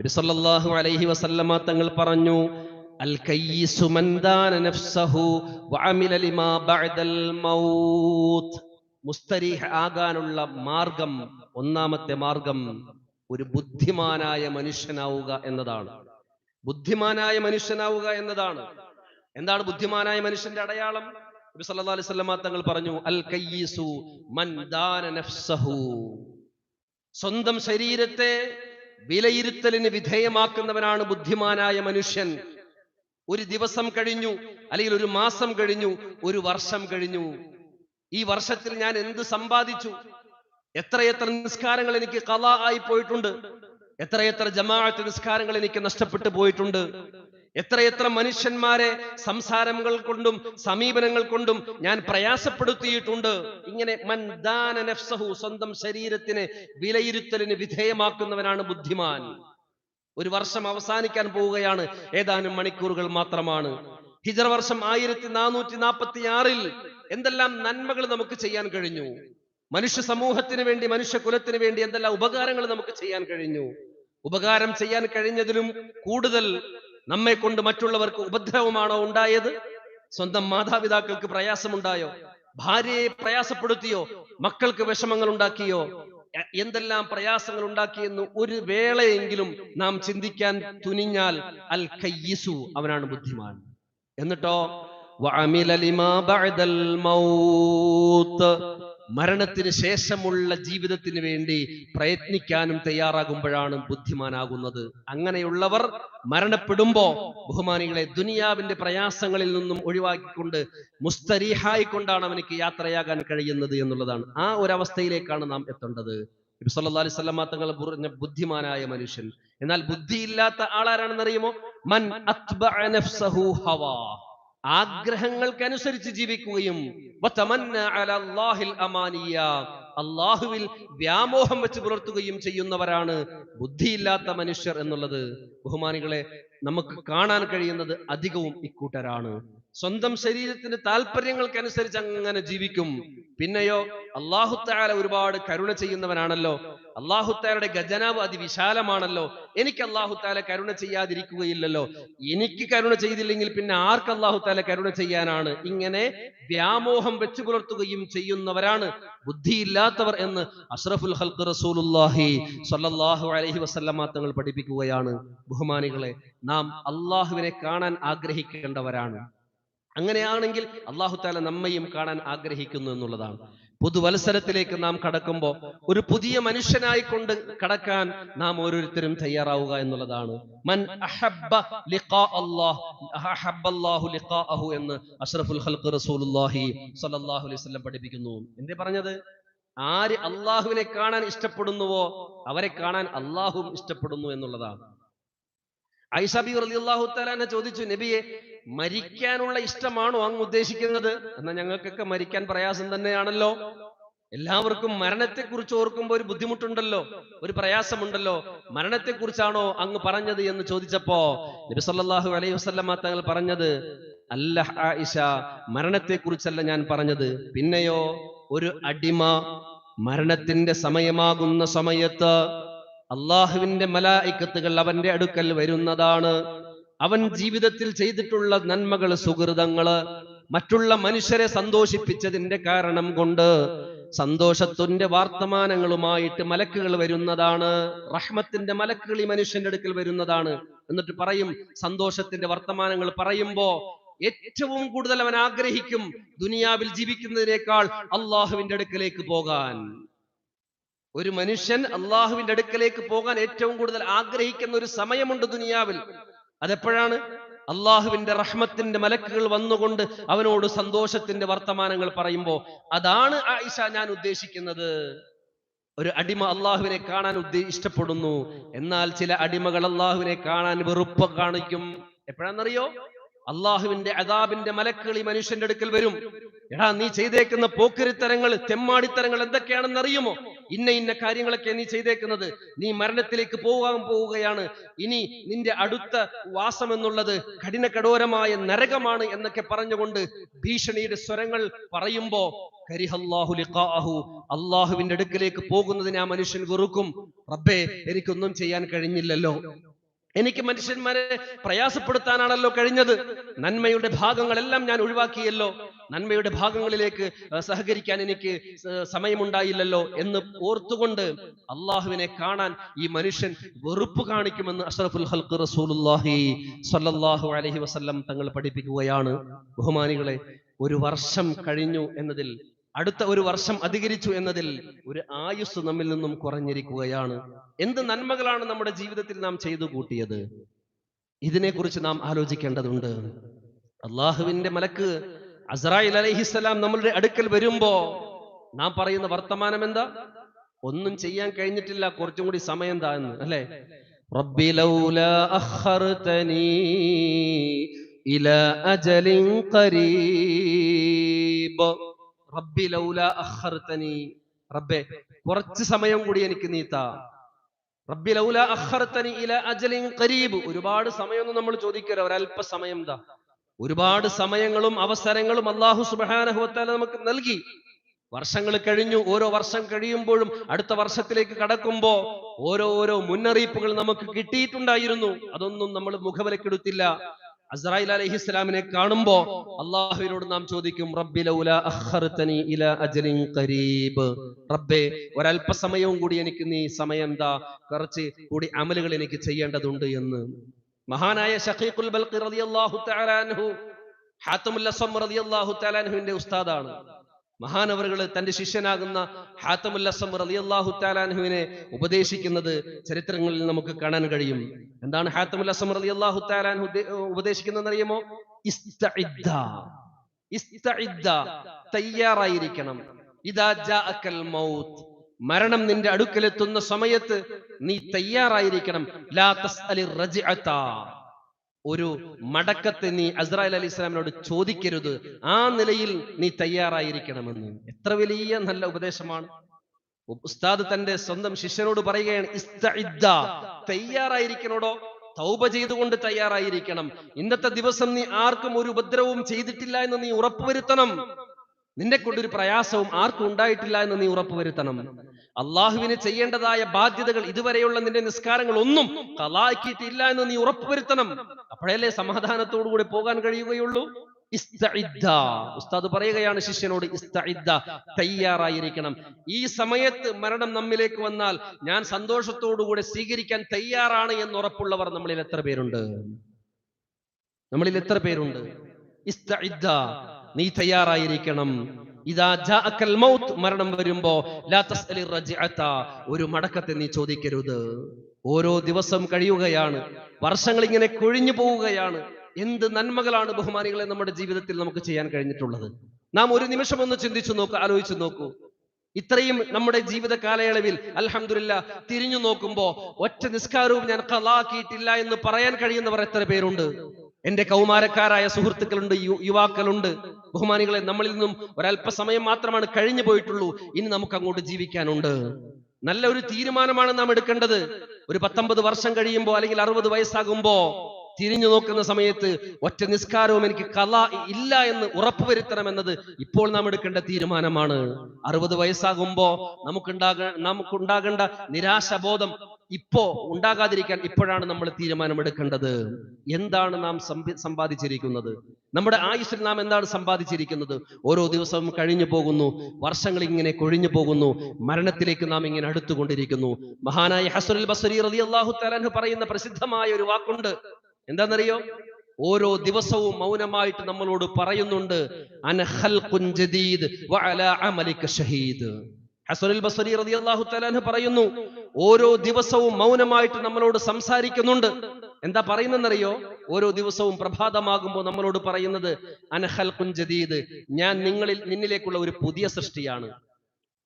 നബി സല്ലല്ലാഹു അലൈഹി വസല്ലമ തങ്ങൾ പറഞ്ഞു അൽ നഫ്സഹു വഅമില ലിമാ ബഅദൽ മൗത്ത്. മുസ്തരീഹ് ആകാനുള്ള മാർഗം ഒന്നാമത്തെ മാർഗം ഒരു ബുദ്ധിമാനായ മനുഷ്യനാവുക എന്നതാണ്. ബുദ്ധിമാനായ മനുഷ്യനാവുക എന്നതാണ്. എന്താണ് ബുദ്ധിമാനായ മനുഷ്യന്റെ അടയാളം? നബി സല്ലല്ലാഹു അലൈഹി വസല്ലമ തങ്ങൾ പറഞ്ഞു അൽ കയ്യിസു മൻ ദാന നഫ്സഹു. സ്വന്തം ശരീരത്തെ വിലയിരുത്തലിന് വിധേയമാക്കുന്നവനാണ് ബുദ്ധിമാനായ മനുഷ്യൻ. ഒരു ദിവസം കഴിഞ്ഞു അല്ലെങ്കിൽ ഒരു മാസം കഴിഞ്ഞു ഒരു വർഷം കഴിഞ്ഞു. ഈ വർഷത്തിൽ ഞാൻ എന്ത് സമ്പാദിച്ചു? എത്രയെത്ര നിസ്കാരങ്ങൾ എനിക്ക് കല ആയി പോയിട്ടുണ്ട്. എത്രയെത്ര ജമാഅത്ത് നിസ്കാരങ്ങൾ എനിക്ക് നഷ്ടപ്പെട്ടു പോയിട്ടുണ്ട്. എത്രയെത്ര മനുഷ്യന്മാരെ സംസാരങ്ങൾ കൊണ്ടും സമീപനങ്ങൾ കൊണ്ടും ഞാൻ പ്രയാസപ്പെടുത്തിയിട്ടുണ്ട്. ഇങ്ങനെ മൻ ദാന നഫ്സഹു സ്വന്തം ശരീരത്തിന് വിലയിരുത്തലിന് വിധേയമാക്കുന്നവനാണ് ബുദ്ധിമാൻ. ഒരു വർഷം അവസാനിക്കാൻ പോവുകയാണ്. ഏതാനും മണിക്കൂറുകൾ മാത്രമാണ്. ഹിജറ വർഷം ആയിരത്തി നാനൂറ്റി നാൽപ്പത്തി ആറിൽ എന്തെല്ലാം നന്മകൾ നമുക്ക് ചെയ്യാൻ കഴിഞ്ഞു? മനുഷ്യ സമൂഹത്തിന് വേണ്ടി മനുഷ്യ കുലത്തിന് വേണ്ടി എന്തെല്ലാം ഉപകാരങ്ങൾ നമുക്ക് ചെയ്യാൻ കഴിഞ്ഞു? ഉപകാരം ചെയ്യാൻ കഴിഞ്ഞതിലും കൂടുതൽ നമ്മെ കൊണ്ട് മറ്റുള്ളവർക്ക് ഉപദ്രവമാണോ ഉണ്ടായത്? സ്വന്തം മാതാപിതാക്കൾക്ക് പ്രയാസമുണ്ടായോ? ഭാര്യയെ പ്രയാസപ്പെടുത്തിയോ? മക്കൾക്ക് വിഷമങ്ങൾ ഉണ്ടാക്കിയോ എന്തെല്ലാം പ്രയാസങ്ങൾ ഉണ്ടാക്കിയെന്ന് ഒരു വേളയെങ്കിലും നാം ചിന്തിക്കാൻ തുനിഞ്ഞാൽ അൽ കയ്യിസു അവനാണ് ബുദ്ധിമാൻ. എന്നിട്ടോ മരണത്തിന് ശേഷമുള്ള ജീവിതത്തിന് വേണ്ടി പ്രയത്നിക്കാനും തയ്യാറാകുമ്പോഴാണ് ബുദ്ധിമാനാകുന്നത്. അങ്ങനെയുള്ളവർ മരണപ്പെടുമ്പോ ബഹുമാനികളെ ദുനിയാവിന്റെ പ്രയാസങ്ങളിൽ നിന്നും ഒഴിവാക്കിക്കൊണ്ട് മുസ്തരീഹായിക്കൊണ്ടാണ് അവനിക്ക് യാത്രയാകാൻ കഴിയുന്നത് എന്നുള്ളതാണ്. ആ ഒരു അവസ്ഥയിലേക്കാണ് നാം എത്തേണ്ടത്. നബി സല്ലല്ലാഹു അലൈഹി വസല്ലമ തങ്ങൾ പറഞ്ഞ ബുദ്ധിമാനായ മനുഷ്യൻ. എന്നാൽ ബുദ്ധിയില്ലാത്ത ആളാരാണെന്ന് അറിയുമോ മൻ അത്ബഅ നഫ്സഹു ഹവാ. ആഗ്രഹങ്ങൾക്കനുസരിച്ച് ജീവിക്കുകയും അള്ളാഹുവിൽ വ്യാമോഹം വെച്ച് പുലർത്തുകയും ചെയ്യുന്നവരാണ് ബുദ്ധിയില്ലാത്ത മനുഷ്യർ എന്നുള്ളത്. ബഹുമാനികളെ നമുക്ക് കാണാൻ കഴിയുന്നത് അധികവും ഇക്കൂട്ടരാണ്. സ്വന്തം ശരീരത്തിന്റെ താല്പര്യങ്ങൾക്കനുസരിച്ച് അങ്ങനെ ജീവിക്കും. പിന്നെയോ അള്ളാഹുത്താല ഒരുപാട് കരുണ ചെയ്യുന്നവനാണല്ലോ. അള്ളാഹുത്താലയുടെ ഖജനാവ് അതിവിശാലമാണല്ലോ. എനിക്ക് അള്ളാഹുത്താല കരുണ ചെയ്യാതിരിക്കുകയില്ലല്ലോ. എനിക്ക് കരുണ ചെയ്തില്ലെങ്കിൽ പിന്നെ ആർക്ക് അള്ളാഹുത്താല കരുണ ചെയ്യാനാണ്? ഇങ്ങനെ വ്യാമോഹം വെച്ചു പുലർത്തുകയും ചെയ്യുന്നവരാണ്. ബുദ്ധിയില്ലാത്തവർ എന്ന് അഷ്റഫുൽ ഹൽക്ക് റസൂലുല്ലാഹി സല്ലാഹു അലഹി വസല്ലമ തങ്ങൾ പഠിപ്പിക്കുകയാണ്. ബഹുമാനികളെ നാം അള്ളാഹുവിനെ കാണാൻ ആഗ്രഹിക്കേണ്ടവരാണ്. അങ്ങനെയാണെങ്കിൽ അള്ളാഹു താല നമ്മയും കാണാൻ ആഗ്രഹിക്കുന്നു എന്നുള്ളതാണ്. പുതുവത്സരത്തിലേക്ക് നാം കടക്കുമ്പോൾ ഒരു പുതിയ മനുഷ്യനായിക്കൊണ്ട് കടക്കാൻ നാം ഓരോരുത്തരും തയ്യാറാവുക എന്നുള്ളതാണ്. മൻ അഹബ്ബ ലിഖാ അല്ലാഹ് അഹബ്ബല്ലാഹു ലിഖാഅഹു എന്ന് അഷ്റഫുൽ ഖൽഖ് റസൂലുള്ളാഹി സ്വല്ലല്ലാഹു അലൈഹി വസല്ലം പഠിപ്പിക്കുന്നു. എന്തേ പറഞ്ഞത്? ആര് അള്ളാഹുവിനെ കാണാൻ ഇഷ്ടപ്പെടുന്നുവോ അവരെ കാണാൻ അള്ളാഹു ഇഷ്ടപ്പെടുന്നു എന്നുള്ളതാണ്. ഐഷബി റളിയല്ലാഹു തലാനെ ചോദിച്ചു നബിയെ മരിക്കാനുള്ള ഇഷ്ടമാണോ അങ്ങ് ഉദ്ദേശിക്കുന്നത്? എന്നാൽ ഞങ്ങൾക്കൊക്കെ മരിക്കാൻ പ്രയാസം തന്നെയാണല്ലോ. എല്ലാവർക്കും മരണത്തെക്കുറിച്ച് ഓർക്കുമ്പോൾ ഒരു ബുദ്ധിമുട്ടുണ്ടല്ലോ ഒരു പ്രയാസമുണ്ടല്ലോ. മരണത്തെക്കുറിച്ചാണോ അങ്ങ് പറഞ്ഞത് എന്ന് ചോദിച്ചപ്പോ നബി സല്ലല്ലാഹു അലൈഹി വസല്ലമ തങ്ങൾ പറഞ്ഞത് അല്ല ആയിഷ മരണത്തെക്കുറിച്ചല്ല ഞാൻ പറഞ്ഞത്. പിന്നെയോ ഒരു അടിമ മരണത്തിന്റെ സമയമാകുന്ന സമയത്ത് അള്ളാഹുവിന്റെ മലായിക്കത്തുകൾ അവന്റെ അടുക്കൽ വരുന്നതാണ്. അവൻ ജീവിതത്തിൽ ചെയ്തിട്ടുള്ള നന്മകൾ സുഹൃതങ്ങൾ മറ്റുള്ള മനുഷ്യരെ സന്തോഷിപ്പിച്ചതിന്റെ കാരണം കൊണ്ട് സന്തോഷത്തിന്റെ വർത്തമാനങ്ങളുമായിട്ട് മലക്കുകൾ വരുന്നതാണ്. റഹ്മത്തിന്റെ മലക്കുകൾ ഈ മനുഷ്യന്റെ അടുക്കൽ വരുന്നതാണ്. എന്നിട്ട് പറയും സന്തോഷത്തിന്റെ വർത്തമാനങ്ങൾ പറയുമ്പോ ഏറ്റവും കൂടുതൽ അവൻ ആഗ്രഹിക്കും ദുനിയാവിൽ ജീവിക്കുന്നതിനേക്കാൾ അള്ളാഹുവിന്റെ അടുക്കലേക്ക് പോകാൻ. ഒരു മനുഷ്യൻ അള്ളാഹുവിന്റെ അടുക്കലേക്ക് പോകാൻ ഏറ്റവും കൂടുതൽ ആഗ്രഹിക്കുന്ന ഒരു സമയമുണ്ട് ദുനിയാവിൽ. അതെപ്പോഴാണ്? അള്ളാഹുവിന്റെ റഹ്മത്തിന്റെ മലക്കുകൾ വന്നുകൊണ്ട് അവനോട് സന്തോഷത്തിന്റെ വർത്തമാനങ്ങൾ പറയുമ്പോൾ അതാണ് ആയിഷ ഞാൻ ഉദ്ദേശിക്കുന്നത്. ഒരു അടിമ അള്ളാഹുവിനെ കാണാൻ ഉദ്ദേ ഇഷ്ടപ്പെടുന്നു. എന്നാൽ ചില അടിമകൾ അള്ളാഹുവിനെ കാണാൻ വെറുപ്പ് കാണിക്കും. എപ്പോഴാണെന്നറിയോ? അള്ളാഹുവിന്റെ അതാബിന്റെ മലക്കുകൾ ഈ മനുഷ്യന്റെ അടുക്കൽ വരും. എടാ നീ ചെയ്തേക്കുന്ന പോക്കരിത്തരങ്ങൾ തെമ്മാടിത്തരങ്ങൾ എന്തൊക്കെയാണെന്ന് അറിയുമോ ഇന്ന ഇന്ന കാര്യങ്ങളൊക്കെ നീ ചെയ്തേക്കുന്നത്. നീ മരണത്തിലേക്ക് പോകാൻ പോവുകയാണ്. ഇനി നിന്റെ അടുത്ത വാസം എന്നുള്ളത് കഠിന കഠോരമായ നരകമാണ് എന്നൊക്കെ പറഞ്ഞുകൊണ്ട് ഭീഷണിയുടെ സ്വരങ്ങൾ പറയുമ്പോ അള്ളാഹുവിന്റെ അടുക്കലേക്ക് പോകുന്നതിന് ആ മനുഷ്യൻ വെറുക്കും. റബ്ബേ എനിക്കൊന്നും ചെയ്യാൻ കഴിഞ്ഞില്ലല്ലോ. എനിക്ക് മനുഷ്യന്മാരെ പ്രയാസപ്പെടുത്താനാണല്ലോ കഴിഞ്ഞത്. നന്മയുടെ ഭാഗങ്ങളെല്ലാം ഞാൻ ഒഴിവാക്കിയല്ലോ. നന്മയുടെ ഭാഗങ്ങളിലേക്ക് സഹകരിക്കാൻ എനിക്ക് സമയമുണ്ടായില്ലല്ലോ എന്ന് ഓർത്തുകൊണ്ട് അള്ളാഹുവിനെ കാണാൻ ഈ മനുഷ്യൻ വെറുപ്പ് കാണിക്കുമെന്ന് അഷറഫുൽ ഹൽക്ക് റസൂലുല്ലാഹി സ്വല്ലല്ലാഹു അലൈഹി വസല്ലം തങ്ങൾ പഠിപ്പിക്കുകയാണ്. ബഹുമാനികളെ ഒരു വർഷം കഴിഞ്ഞു എന്നതിൽ അടുത്ത ഒരു വർഷം അധികരിച്ചു എന്നതിൽ ഒരു ആയുസ് നമ്മിൽ നിന്നും കുറഞ്ഞിരിക്കുകയാണ്. എന്ത് നന്മകളാണ് നമ്മുടെ ജീവിതത്തിൽ നാം ചെയ്തു കൂട്ടിയത്? ഇതിനെക്കുറിച്ച് നാം ആലോചിക്കേണ്ടതുണ്ട്. അള്ളാഹുവിന്റെ മലക്ക് അസ്രായിൽ അലഹിസ്സലാം നമ്മളുടെ അടുക്കൽ വരുമ്പോ നാം പറയുന്ന വർത്തമാനം എന്താ? ഒന്നും ചെയ്യാൻ കഴിഞ്ഞിട്ടില്ല കുറച്ചും കൂടി സമയം എന്താ എന്ന് അല്ലേ? ലൗലാ അഖർതനീ ഇലാ അജലിൻ ഖരീബ്. റബ്ബി ലൗല അഖർത്തനി റബ്ബേ കുറച്ച് സമയം കൂടി എനിക്ക് നീ താ റബ്ബി ലൗല അഖർതനി ഇല അജലിൻ കരീബ് ഒരുപാട് സമയമൊന്നും നമ്മൾ ചോദിക്കരുത്. ഒരല്പ സമയം എന്താ ഒരുപാട് സമയങ്ങളും അവസരങ്ങളും അള്ളാഹു സുബാനഹുത്താല നമുക്ക് നൽകി. വർഷങ്ങൾ കഴിഞ്ഞു. ഓരോ വർഷം കഴിയുമ്പോഴും അടുത്ത വർഷത്തിലേക്ക് കടക്കുമ്പോ ഓരോ ഓരോ മുന്നറിയിപ്പുകൾ നമുക്ക് കിട്ടിയിട്ടുണ്ടായിരുന്നു. അതൊന്നും നമ്മൾ മുഖവിലക്കെടുത്തില്ല. അസ്രായിൽ ഇസ്ലാമിനെ കാണുമ്പോ അള്ളാഹുവിനോട് നാം ചോദിക്കും റബ്ബേ ഒരല്പസമയവും കൂടി എനിക്ക് നീ സമയം എന്താ കുറച്ച് കൂടി അമലുകൾ എനിക്ക് ചെയ്യേണ്ടതുണ്ട് എന്ന്. മഹാനായ ഷഖീഖുൽ ബൽഖി റളിയല്ലാഹു തആല അൻഹു ഹാത്തമുൽ അസ്വം റളിയല്ലാഹു തആല അൻഹുവിന്റെ ഉസ്താദാണ്. മഹാനവറുകൾ തന്റെ ശിഷ്യനാകുന്ന ഹാത്തമുൽ അസ്വം റളിയല്ലാഹു താലാൻഹുവിനെ ഉപദേശിക്കുന്നത് ചരിത്രങ്ങളിൽ നമുക്ക് കാണാൻ കഴിയും. എന്താണ് ഹാത്തമുൽ അസ്വം റളിയല്ലാഹു താലാൻഹു ഉപദേശിക്കുന്നതെന്ന് അറിയുമോ തയ്യാറായിരിക്കണം. ഇതാ മൗത്ത്. മരണം നിന്റെ അടുക്കലെത്തുന്ന സമയത്ത് നീ തയ്യാറായിരിക്കണം. ഒരു മടക്കത്തെ നീ അസ്രായേൽ അലി ഇസ്ലാമിനോട് ചോദിക്കരുത്. ആ നിലയിൽ നീ തയ്യാറായിരിക്കണമെന്ന്. എത്ര വലിയ നല്ല ഉപദേശമാണ്. ഉസ്താദ് തന്റെ സ്വന്തം ശിഷ്യനോട് പറയുകയാണ് തയ്യാറായിരിക്കണോടോ? തൗപ ചെയ്തുകൊണ്ട് തയ്യാറായിരിക്കണം. ഇന്നത്തെ ദിവസം നീ ആർക്കും ഒരു ഉപദ്രവവും ചെയ്തിട്ടില്ല എന്ന് നീ ഉറപ്പുവരുത്തണം. നിന്നെ കൊണ്ടൊരു പ്രയാസവും ആർക്കും ഉണ്ടായിട്ടില്ല എന്ന് നീ ഉറപ്പുവരുത്തണം അള്ളാഹുവിന് ചെയ്യേണ്ടതായ ബാധ്യതകൾ ഇതുവരെയുള്ള നിന്റെ നിസ്കാരങ്ങൾ ഒന്നും കലാക്കിയിട്ടില്ല എന്ന് നീ ഉറപ്പുവരുത്തണം അപ്പോഴല്ലേ സമാധാനത്തോടുകൂടി പോകാൻ കഴിയുകയുള്ളൂ. ഉസ്താദ് പറയുകയാണ് ശിഷ്യനോട്. തയ്യാറായിരിക്കണം ഈ സമയത്ത് മരണം നമ്മിലേക്ക് വന്നാൽ ഞാൻ സന്തോഷത്തോടുകൂടി സ്വീകരിക്കാൻ തയ്യാറാണ് എന്ന് ഉറപ്പുള്ളവർ നമ്മളിൽ എത്ര പേരുണ്ട് നമ്മളിൽ എത്ര പേരുണ്ട്. നീ തയ്യാറായിരിക്കണം. മരണം വരുമ്പോ. ഒരു മടക്കത്തെ നീ ചോദിക്കരുത്. ഓരോ ദിവസം കഴിയുകയാണ്. വർഷങ്ങൾ ഇങ്ങനെ കൊഴിഞ്ഞു പോവുകയാണ്. എന്ത് നന്മകളാണ് ബഹുമാനികളെ നമ്മുടെ ജീവിതത്തിൽ നമുക്ക് ചെയ്യാൻ കഴിഞ്ഞിട്ടുള്ളത്. നാം ഒരു നിമിഷം ഒന്ന് ചിന്തിച്ചു നോക്കൂ ആലോചിച്ചു നോക്കൂ. ഇത്രയും നമ്മുടെ ജീവിത കാലയളവിൽ അലഹമില്ല തിരിഞ്ഞു നോക്കുമ്പോ ഒറ്റ നിസ്കാരവും ഞാൻ കലാക്കിയിട്ടില്ല എന്ന് പറയാൻ കഴിയുന്നവർ എത്ര പേരുണ്ട്? എന്റെ കൗമാരക്കാരായ സുഹൃത്തുക്കളുണ്ട് യുവാക്കളുണ്ട്. ബഹുമാനികളെ നമ്മളിൽ നിന്നും ഒരല്പസമയം മാത്രമാണ് കഴിഞ്ഞു പോയിട്ടുള്ളൂ. ഇനി നമുക്ക് അങ്ങോട്ട് ജീവിക്കാനുണ്ട്. നല്ല ഒരു തീരുമാനമാണ് നാം എടുക്കേണ്ടത്. ഒരു പത്തൊമ്പത് വർഷം കഴിയുമ്പോൾ അല്ലെങ്കിൽ അറുപത് വയസ്സാകുമ്പോ തിരിഞ്ഞു നോക്കുന്ന സമയത്ത് ഒറ്റ നിസ്കാരവും എനിക്ക് കല ഇല്ല എന്ന് ഉറപ്പുവരുത്തണമെന്നത് ഇപ്പോൾ നാം എടുക്കേണ്ട തീരുമാനമാണ്. അറുപത് വയസ്സാകുമ്പോ നമുക്കുണ്ടാക നമുക്കുണ്ടാകേണ്ട നിരാശബോധം ഇപ്പോ ഉണ്ടാകാതിരിക്കാൻ ഇപ്പോഴാണ് നമ്മൾ തീരുമാനമെടുക്കേണ്ടത്. എന്താണ് നാം സമ്പി- സമ്പാദിച്ചിരിക്കുന്നത്? നമ്മുടെ ആയുസ്സിൽ നാം എന്താണ് സമ്പാദിച്ചിരിക്കുന്നത്? ഓരോ ദിവസവും കഴിഞ്ഞു പോകുന്നു വർഷങ്ങൾ ഇങ്ങനെ കൊഴിഞ്ഞു പോകുന്നു മരണത്തിലേക്ക് നാം ഇങ്ങനെ അടുത്തുകൊണ്ടിരിക്കുന്നു. മഹാനായ ഹസുൽ ബസരി റളിയല്ലാഹു അള്ളാഹു അൻഹു പറയുന്ന പ്രസിദ്ധമായ ഒരു വാക്കുണ്ട്. എന്താണെന്നറിയോ? ഓരോ ദിവസവും മൗനമായിട്ട് നമ്മളോട് പറയുന്നുണ്ട് പറയുന്നു ഓരോ ദിവസവും മൗനമായിട്ട് നമ്മളോട് സംസാരിക്കുന്നുണ്ട്. എന്താ പറയുന്നെന്നറിയോ ഓരോ ദിവസവും പ്രഭാതമാകുമ്പോൾ നമ്മളോട് പറയുന്നത് അനഹൽ കുഞ്ചദീദ് ഞാൻ നിങ്ങളിൽ നിന്നിലേക്കുള്ള ഒരു പുതിയ സൃഷ്ടിയാണ്.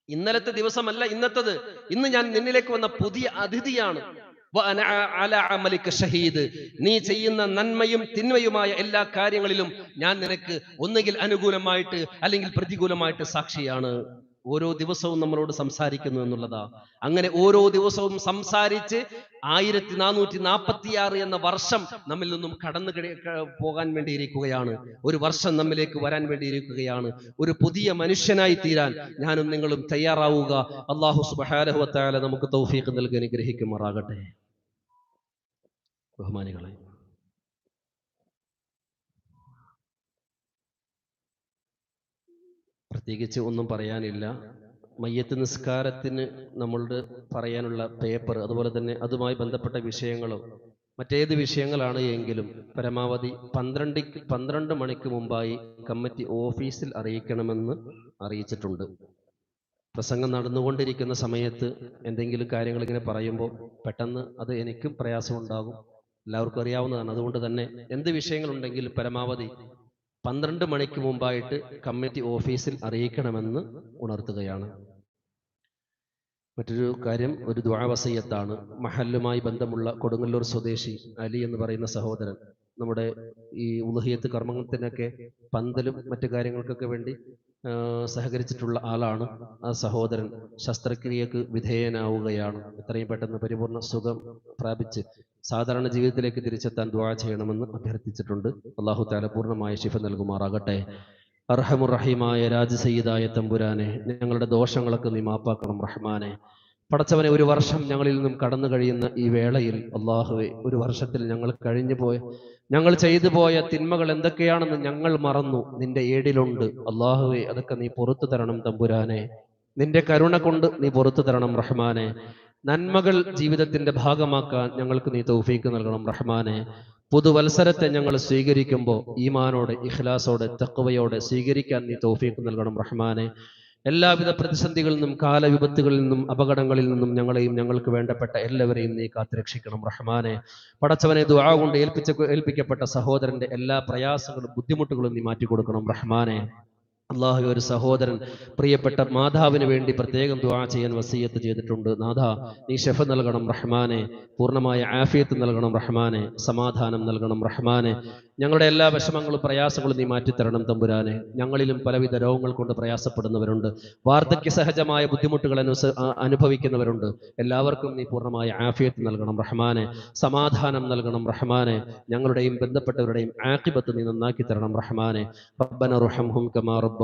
ഇന്നലത്തെ ദിവസമല്ല ഇന്നത്തത്. ഇന്ന് ഞാൻ നിന്നിലേക്ക് വന്ന പുതിയ അതിഥിയാണ്. ഷഹീദ്. നീ ചെയ്യുന്ന നന്മയും തിന്മയുമായ എല്ലാ കാര്യങ്ങളിലും ഞാൻ നിനക്ക് ഒന്നുകിൽ അനുകൂലമായിട്ട് അല്ലെങ്കിൽ പ്രതികൂലമായിട്ട് സാക്ഷിയാണ്. ഓരോ ദിവസവും നമ്മളോട് സംസാരിക്കുന്നു എന്നുള്ളതാ. അങ്ങനെ ഓരോ ദിവസവും സംസാരിച്ച് ആയിരത്തി നാനൂറ്റി നാൽപ്പത്തി ആറ് എന്ന വർഷം നമ്മിൽ നിന്നും കടന്നു പോകാൻ വേണ്ടിയിരിക്കുകയാണ്. ഒരു വർഷം നമ്മിലേക്ക് വരാൻ വേണ്ടിയിരിക്കുകയാണ്. ഒരു പുതിയ മനുഷ്യനായി തീരാൻ ഞാനും നിങ്ങളും തയ്യാറാവുക. അള്ളാഹു സുബാരഹുവത്തായാല നമുക്ക് തൗഫീഖ് നൽകി അനുഗ്രഹിക്കുമാറാകട്ടെ. ബഹുമാനികളെ. പ്രത്യേകിച്ച് ഒന്നും പറയാനില്ല. മയ്യത്ത് നിസ്കാരത്തിന് നമ്മളുടെ പറയാനുള്ള പേപ്പർ അതുപോലെ തന്നെ അതുമായി ബന്ധപ്പെട്ട വിഷയങ്ങളും മറ്റേത് വിഷയങ്ങളാണ് എങ്കിലും പരമാവധി പന്ത്രണ്ട് പന്ത്രണ്ട് മണിക്ക് മുമ്പായി കമ്മിറ്റി ഓഫീസിൽ അറിയിക്കണമെന്ന് അറിയിച്ചിട്ടുണ്ട്. പ്രസംഗം നടന്നുകൊണ്ടിരിക്കുന്ന സമയത്ത് എന്തെങ്കിലും കാര്യങ്ങൾ ഇങ്ങനെ പറയുമ്പോൾ പെട്ടെന്ന് അത് എനിക്കും പ്രയാസമുണ്ടാകും. എല്ലാവർക്കും അറിയാവുന്നതാണ്. അതുകൊണ്ട് തന്നെ എന്ത് വിഷയങ്ങളുണ്ടെങ്കിലും പരമാവധി പന്ത്രണ്ട് മണിക്ക് മുമ്പായിട്ട് കമ്മിറ്റി ഓഫീസിൽ അറിയിക്കണമെന്ന് ഉണർത്തുകയാണ്. മറ്റൊരു കാര്യം ഒരു ദ്വാവസയ്യത്താണ് മഹല്ലുമായി ബന്ധമുള്ള കൊടുങ്ങല്ലൂർ സ്വദേശി അലി എന്ന് പറയുന്ന സഹോദരൻ. നമ്മുടെ ഈ ഉലഹിയത്ത് കർമ്മത്തിനൊക്കെ പന്തലും മറ്റു കാര്യങ്ങൾക്കൊക്കെ വേണ്ടി സഹകരിച്ചിട്ടുള്ള ആളാണ് ആ സഹോദരൻ. ശസ്ത്രക്രിയക്ക് വിധേയനാവുകയാണ്. എത്രയും പെട്ടെന്ന് പരിപൂർണ സുഖം പ്രാപിച്ച് സാധാരണ ജീവിതത്തിലേക്ക് തിരിച്ചെത്താൻ ദ്വാ ചെയ്യണമെന്ന് അഭ്യർത്ഥിച്ചിട്ടുണ്ട്. അള്ളാഹു താല പൂർണമായ ശിഫ നൽകുമാറാകട്ടെ. അർഹമുറഹീമായ രാജസയ്യിദായ തമ്പുരാനെ ഞങ്ങളുടെ ദോഷങ്ങളൊക്കെ നീ മാപ്പാക്കണം റഹ്മാനെ. പടച്ചവനെ ഒരു വർഷം ഞങ്ങളിൽ നിന്നും കടന്നു കഴിയുന്ന ഈ വേളയിൽ അള്ളാഹുവെ ഒരു വർഷത്തിൽ ഞങ്ങൾ കഴിഞ്ഞു പോയ ഞങ്ങൾ ചെയ്തു പോയ തിന്മകൾ എന്തൊക്കെയാണെന്ന് ഞങ്ങൾ മറന്നു. നിന്റെ ഏടിലുണ്ട്. അള്ളാഹുവെ അതൊക്കെ നീ പുറത്തു തരണം തമ്പുരാനെ. നിന്റെ കരുണ കൊണ്ട് നീ പുറത്തു തരണം റഹ്മാനെ. നന്മകൾ ജീവിതത്തിന്റെ ഭാഗമാക്കാൻ ഞങ്ങൾക്ക് നീ തൗഫീക്ക് നൽകണം റഹ്മാനെ. പുതുവത്സരത്തെ ഞങ്ങൾ സ്വീകരിക്കുമ്പോൾ ഈമാനോടെ ഇഖ്ലാസോടെ തക്കവയോടെ സ്വീകരിക്കാൻ നീ തൗഫീക്ക് നൽകണം റഹ്മാനെ. എല്ലാവിധ പ്രതിസന്ധികളിൽ നിന്നും കാലവിപത്തുകളിൽ നിന്നും അപകടങ്ങളിൽ നിന്നും ഞങ്ങളെയും ഞങ്ങൾക്ക് വേണ്ടപ്പെട്ട എല്ലാവരെയും നീ കാത്തുരക്ഷിക്കണം റഹ്മാനെ. പടച്ചവനെ ദുആ കൊണ്ട് ഏൽപ്പിച്ച ഏൽപ്പിക്കപ്പെട്ട സഹോദരന്റെ എല്ലാ പ്രയാസങ്ങളും ബുദ്ധിമുട്ടുകളും നീ മാറ്റിക്കൊടുക്കണം റഹ്മാനെ. അള്ളാഹു ഒരു സഹോദരൻ പ്രിയപ്പെട്ട മാതാവിന് വേണ്ടി പ്രത്യേകം ദുവാ ചെയ്യാൻ വസീയത്ത് ചെയ്തിട്ടുണ്ട്. നാഥ നീ ഷെഫ് നൽകണം റഹ്മാനെ പൂർണമായ ആഫിയത്ത് നൽകണം റഹ്മാനെ സമാധാനം നൽകണം റഹ്മാനെ. ഞങ്ങളുടെ എല്ലാ വിഷമങ്ങളും പ്രയാസങ്ങളും നീ മാറ്റിത്തരണം തമ്പുരാനെ. ഞങ്ങളിലും പലവിധ രോഗങ്ങൾ കൊണ്ട് പ്രയാസപ്പെടുന്നവരുണ്ട്. വാർദ്ധക്യ സഹജമായ ബുദ്ധിമുട്ടുകൾ അനുഭവിക്കുന്നവരുണ്ട്. എല്ലാവർക്കും നീ പൂർണമായ ആഫിയത്ത് നൽകണം റഹ്മാനെ. സമാധാനം നൽകണം റഹ്മാനെ. ഞങ്ങളുടെയും ബന്ധപ്പെട്ടവരുടെയും ആക്കിപത്ത് നീ നന്നാക്കി തരണം റഹ്മാനെ. റബ്ബന റുഹംഹും കമാ റബ്ബ